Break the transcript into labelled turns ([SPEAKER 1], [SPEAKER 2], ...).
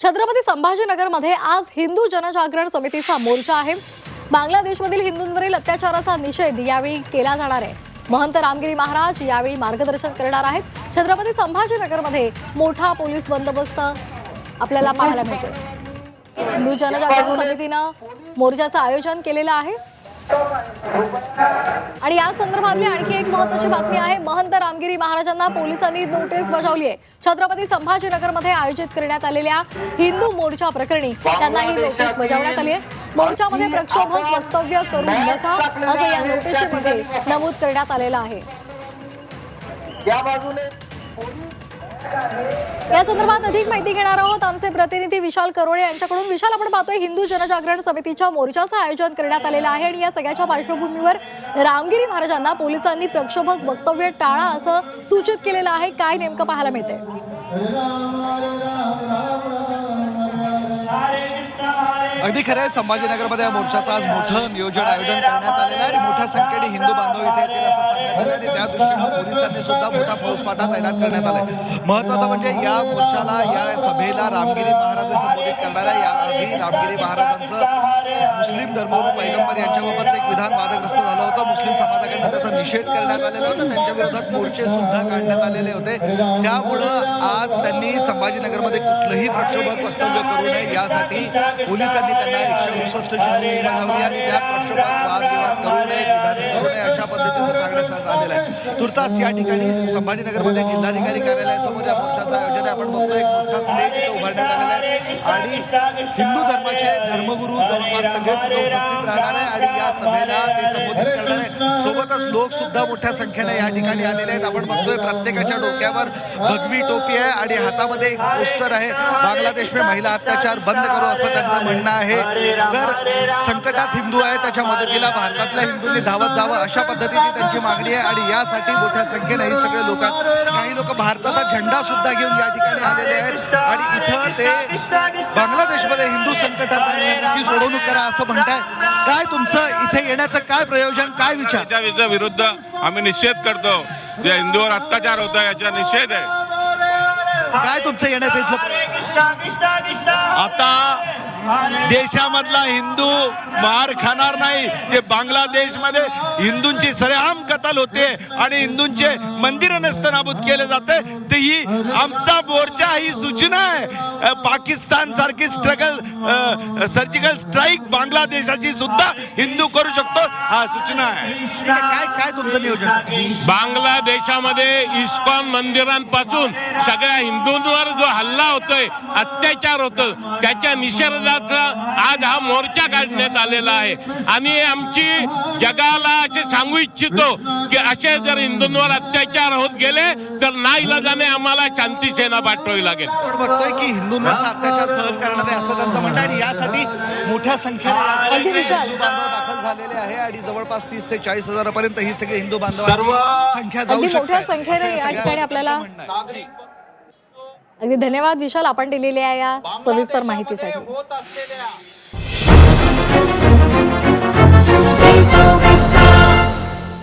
[SPEAKER 1] छत्रपती संभाजीनगरमध्ये आज हिंदू जनजागरण समितीचा मोर्चा आहे. बांगलादेशमधील हिंदूंवरील अत्याचाराचा निषेध यावेळी केला जाणार आहे. महंत रामगिरी महाराज यावेळी मार्गदर्शन करणार आहेत. छत्रपती संभाजीनगरमध्ये मोठा पोलीस बंदोबस्त आपल्याला पाहायला मिळतो हिंदू जनजागरण समितीनं मोर्चाचं आयोजन केलेलं आहे. आणि या संदर्भातली आणखी एक महत्वाची बातमी आहे. महंत रामगिरी महाराजांना पोलिसांनी नोटीस बजावली आहे. छत्रपती संभाजीनगरमध्ये आयोजित करण्यात आलेल्या हिंदू मोर्चा प्रकरणी त्यांना ही नोटीस बजावण्यात आली आहे. मोर्चामध्ये प्रक्षोभक वक्तव्य करू नका असं या नोटीसमध्ये नमूद करण्यात आलेलं आहे.
[SPEAKER 2] या
[SPEAKER 1] संदर्भात अधिक माहिती घेणार आहोत. आमचे प्रतिनिधी विशाल करोळे यांच्याकडून. विशाल आपण पाहतोय हिंदू जनजागरण समितीच्या मोर्चाचं आयोजन करण्यात आलेलं आहे आणि या सगळ्याच्या पार्श्वभूमीवर रामगिरी महाराजांना पोलिसांनी प्रक्षोभक वक्तव्य टाळा असं सूचित केलेलं आहे. काय नेमकं पाहायला मिळते
[SPEAKER 3] अगदी खरं आहे संभाजीनगरमध्ये या मोर्चाचं आज मोठं नियोजन आयोजन करण्यात आलेलं आहे आणि मोठ्या संख्येने हिंदू बांधव इथे येतील असं आणि त्या दृष्टीनं पोलिसांनी सुद्धा मोठा फौजफाटा तैनात करण्यात आलाय. महत्वाचं म्हणजे या मोर्चाला या सभेला रामगिरी महाराज संबोधित संबोधित करणाऱ्या याआधी रामगिरी महाराजांचं मुस्लिम धर्मगुरू पैगंबर यांच्याबाबत एक विधान वादग्रस्त झालं होतं. मुस्लिम समाजाकडनं त्याचा निषेध करण्यात आलेला होता. त्यांच्या विरोधात मोर्चे सुद्धा काढण्यात आलेले होते. त्यामुळं आज त्यांनी संभाजीनगरमध्ये कुठलंही प्रक्षोभक वक्तव्य करू नये. यासाठी पोलिसांनी त्यांना एकशे अडुसष्टची नोटीस बजावली आणि त्यात प्रक्षोभक वाद झालेला आहे तुर्तास या ठिकाणी संभाजीनगरमध्ये जिल्हाधिकारी कार्यालयासमोर या ठिकाणी आपण बघतो एक मोठा स्टेज इथं उभारण्यात आलेला आहे. आणि हिंदू धर्माचे धर्मगुरू जवळपास सगळेच इथं उपस्थित राहणार आहे आणि या सभेला ते संबोधित करणार आहे. सोबतच लोक सुद्धा मोठ्या संख्येने या ठिकाणी आलेले आहेत. आपण बघतोय प्रत्येकाच्या डोक्यावर भगवी टोपी आहे आणि हातामध्ये एक पोस्टर आहे बांगलादेश में महिला अत्याचार बंद करो असं त्यांचं म्हणणं आहे. तर संकटात हिंदू आहे त्याच्या मदतीला भारतातल्या हिंदूंनी धावत जावं अशा पद्धतीची त्यांची मागणी आहे आणि यासाठी मोठ्या संख्येने हे सगळे लोक लोक भारताचा झेंडा सुद्धा घेऊन या ठिकाणी आलेले आहेत. आणि इथं ते बांगलादेशमध्ये हिंदू संकटात आहे. त्यांची सोडवणूक करा असं म्हणताय. काय तुमचं इथे येण्याचं काय प्रयोजन काय विचार?
[SPEAKER 4] विरुद्ध आम्ही निषेध करतो. जे हिंदूवर अत्याचार होता याचा निषेध आहे.
[SPEAKER 3] काय तुमचं येण्याचं इथलं?
[SPEAKER 5] आता देशामधला हिंदू मार खाणार नाही जे बांगलादेशमध्ये हिंदूंची सरेआम कत्ल होते आणि हिंदूंचे मंदिर नस्तनाबूत केले जाते ते ही आमचा मोर्चा ही सूचना आहे. पाकिस्तान सारखी स्ट्रगल सर्जिकल स्ट्राईक बांगलादेशाची सुद्धा हिंदू करू शकतो हा सूचना आहे.
[SPEAKER 3] काय काय तुमचं नियोजन?
[SPEAKER 6] बांगलादेशामध्ये इस्कॉन मंदिरांपासून सगळ्या हिंदूंवर जो हल्ला होतोय अत्याचार होतो त्याच्या निषेधाचा आज हा मोर्चा काढण्यात आलेला आहे. आणि आमची जगाला असे सांगू इच्छितो की असे जर हिंदूंवर अत्याचार होत गेले तर नाईलाजाने आम्हाला शांती सेना पाठवावी लागेल.
[SPEAKER 3] बघतोय की हिंदूंवरचा अत्याचार सहन करणारे असं त्यांचं म्हणणं आहे आणि यासाठी मोठ्या संख्येने. हिंदू बांधव दाखल झालेले आहे आणि जवळपास तीस ते चाळीस हजारापर्यंत ही सगळी हिंदू बांधवांची संख्या जाऊ
[SPEAKER 1] मोठ्या संख्येने या ठिकाणी आपल्याला
[SPEAKER 3] आहे.
[SPEAKER 1] अगदी धन्यवाद विशाल. आपण दिलेल्या या सविस्तर माहितीसाठी.